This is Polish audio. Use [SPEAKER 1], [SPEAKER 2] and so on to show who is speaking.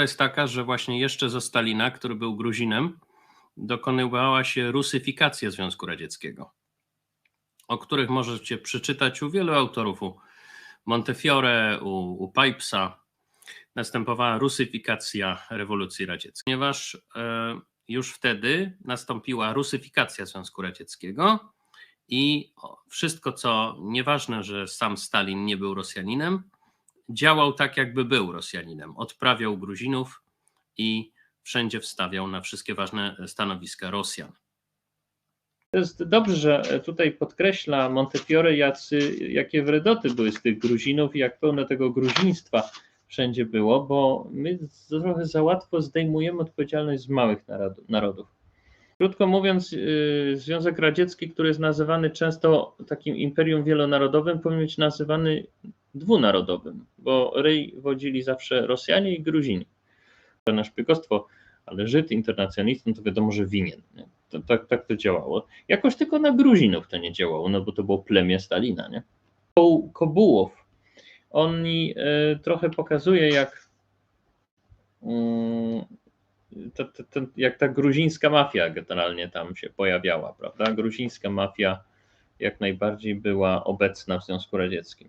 [SPEAKER 1] prawda jest taka, że właśnie jeszcze za Stalina, który był Gruzinem, dokonywała się rusyfikacja Związku Radzieckiego, o których możecie przeczytać u wielu autorów, u Montefiore, u, u Pipesa. Następowała rusyfikacja rewolucji radzieckiej, ponieważ e, już wtedy nastąpiła rusyfikacja Związku Radzieckiego i wszystko, co nieważne, że sam Stalin nie był Rosjaninem, działał tak, jakby był Rosjaninem. Odprawiał Gruzinów i wszędzie wstawiał na wszystkie ważne stanowiska Rosjan.
[SPEAKER 2] To jest dobrze, że tutaj podkreśla Montefiore, jacy, jakie wredoty były z tych Gruzinów i jak pełne tego gruziństwa wszędzie było, bo my trochę za łatwo zdejmujemy odpowiedzialność z małych narodów. Krótko mówiąc, y, Związek Radziecki, który jest nazywany często takim imperium wielonarodowym, powinien być nazywany dwunarodowym, bo ryj wodzili zawsze Rosjanie i Gruzini. Na szpiegostwo, ale Żyd internacjonalistą to wiadomo, że winien. To, tak, tak to działało. Jakoś tylko na Gruzinów to nie działało, no bo to było plemię Stalina. Nie? Kobułow, on y, trochę pokazuje, jak, mm, to, to, to, jak ta gruzińska mafia generalnie tam się pojawiała, prawda? Gruzińska mafia jak najbardziej była obecna w Związku Radzieckim.